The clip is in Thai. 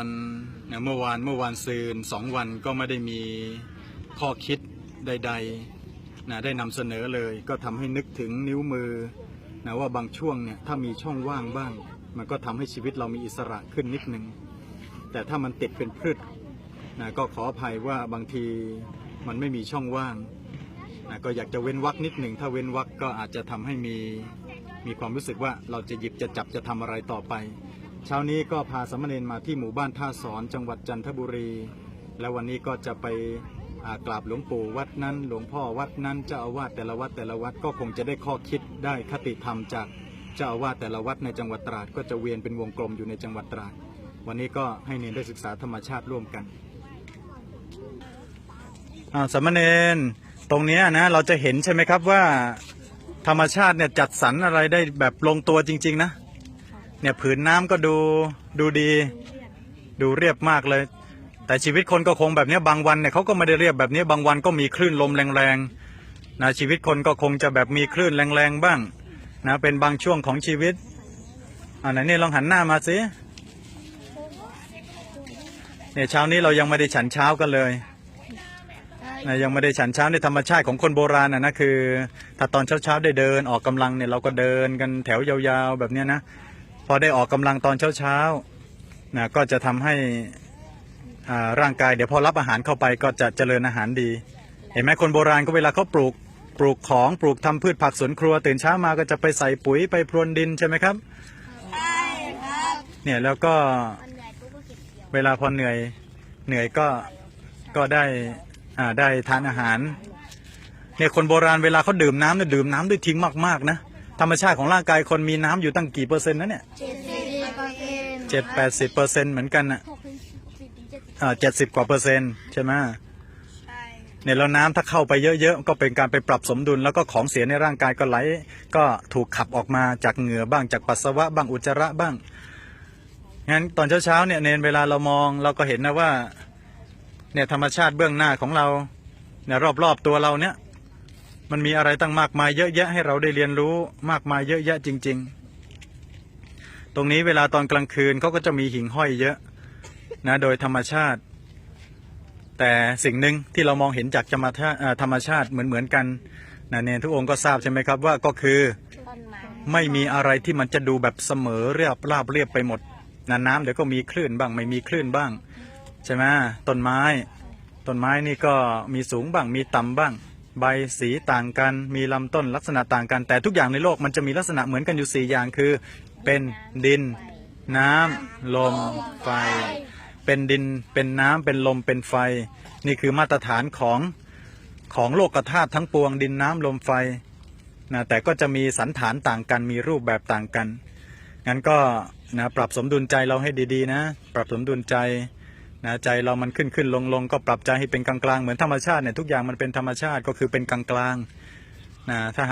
อนเมื่อวานเมื่อวานซืนสองวันก็ไม่ได้มีข้อคิดใดๆนะได้นำเสนอเลย ก็ทำให้นึกถึงนิ้วมือนะว่าบางช่วงเนี่ยถ้ามีช่องว่างบ้าง มันก็ทำให้ชีวิตเรามีอิสระขึ้นนิดนึง แต่ถ้ามันติดเป็นพืชนะก็ขออภัยว่าบางทีมันไม่มีช่องว่างนะก็อยากจะเว้นวักนิดหนึ่งถ้าเว้นวักก็อาจจะทำให้มีมีความรู้สึกว่าเราจะหยิบจะจับจะทำอะไรต่อไป เช้านี้ก็พาสามเณรมาที่หมู่บ้านท่าสอนจังหวัดจันทบุรี แล้ววันนี้ก็จะไปกราบหลวงปู่วัดนั้น หลวงพ่อวัดนั้นเจ้าอาวาสแต่ละวัดแต่ละวัดก็คงจะได้ข้อคิดได้คติธรรมจากเจ้าอาวาสแต่ละวัดในจังหวัดตราด ก็จะเวียนเป็นวงกลมอยู่ในจังหวัดตราด วันนี้ก็ให้เนรได้ศึกษาธรรมชาติร่วมกันสามเณรตรงนี้นะเราจะเห็นใช่ไหมครับว่าธรรมชาติเนี่ยจัดสรรอะไรได้แบบลงตัวจริง ๆ นะ เนี่ยผืนน้ำก็ดูดูดี ดูเรียบมากเลย แต่ชีวิตคนก็คงแบบเนี้ยบางวันเนี่ยเขาก็ไม่ได้เรียบแบบนี้บางวันก็มีคลื่นลมแรงๆนะชีวิตคนก็คงจะแบบมีคลื่นแรงๆบ้างนะเป็นบางช่วงของชีวิตอ่าไหนนี่ลองหันหน้ามาสิเนี่ยเช้านี้เรายังไม่ได้ฉันเช้ากันเลยนะยังไม่ได้ฉันเช้าในธรรมชาติของคนโบราณนะนะคือ ถ้าตอนเช้าๆได้เดินออกกำลังเนี่ยเราก็เดินกันแถวยาวๆแบบเนี้ยนะพ อได้ออกกำลังตอนเช้าๆนะก็จะทำให้อ่าร่างกายเดี๋ยวพอรับอาหารเข้าไปก็จะเจริญอาหารดี เห็นไหมคนโบราณก็เวลาเขาปลูกปลูกของปลูกทำพืชผักสวนครัว ตื่นเช้ามาก็จะไปใส่ปุ๋ยไปพรวนดินใช่ไหมครับใช่ครับเนี่ยแล้วก็มันใหญ่ปุ๊บก็เก็บเกี่ยวเวลาพอเหนื่อยเหนื่อยก็ก็ได้อ่าได้ทานอาหารเนี่ยคนโบราณเวลาเขาดื่มน้ำเนี่ยดื่มน้ำด้วยทิ้งมากๆนะ ธรรมชาติของร่างกายคนมีน้ำอยู่ตั้งกี่เปอร์เซ็นต์นะเนี่ยเจ็ดสิบเปอร์เซ็นต์เจ็ดแปดสิบเปอร์เซ็นต์เหมือนกันอะเจ็ดสิบอ่าเจ็ดสิบกว่าเปอร์เซ็นต์ใช่ไหมใช่เนี่ยแล้วน้ำถ้าเข้าไปเยอะๆก็เป็นการไปปรับสมดุล แล้วก็ของเสียในร่างกายก็ไหล ก็ถูกขับออกมาจากเหงื่อบ้างจากปัสสาวะบ้างอุจจาระบ้างงั้นตอนเช้าๆเนี่ยเนนเวลาเรามองเราก็เห็นนะว่าเนี่ยธรรมชาติเบื้องหน้าของเราเนี่ยรอบๆตัวเราเนี่ย มันมีอะไรตั้งมากมายเยอะแยะให้เราได้เรียนรู้มากมายเยอะแยะจริง ๆ ตรงนี้เวลาตอนกลางคืนเขาก็จะมีหิ่งห้อยเยอะนะโดยธรรมชาติ แต่สิ่งหนึ่งที่เรามองเห็นจากธรรมชาติเอ่อธรรมชาติเหมือนเหมือนๆกันนะเนนทุกองค์ก็ทราบใช่ไหมครับว่าก็คือต้นไม้ไม่มีอะไรที่มันจะดูแบบเสมอเรียบราบเรียบไปหมดนะน้ำเดี๋ยวก็มีคลื่นบ้าง ไม่มีคลื่นบ้าง ใช่ไหมต้นไม้ ต้นไม้นี่ก็มีสูงบ้างมีต่ำบ้าง ใบสีต่างกัน มีลำต้นลักษณะต่างกัน แต่ทุกอย่างในโลกมันจะมีลักษณะเหมือนกันอยู่สี่อย่างคือ เป็นดิน น้ำลม ไฟ เป็นดิน เป็นน้ำเป็นลมเป็นไฟ นี่คือมาตรฐานของของโลกธาตุทั้งปวงดินน้ำลมไฟนะแต่ก็จะมีสันฐานต่างกันมีรูปแบบต่างกันงั้นก็นะปรับสมดุลใจเราให้ดีๆนะ ปรับสมดุลใจ นะใจเรามันขึ้นขึ้นลงลงก็ปรับใจให้เป็นกลางๆเหมือนธรรมชาติเนี่ยทุกอย่างมันเป็นธรรมชาติก็คือเป็นกลางๆนะถ้าหาก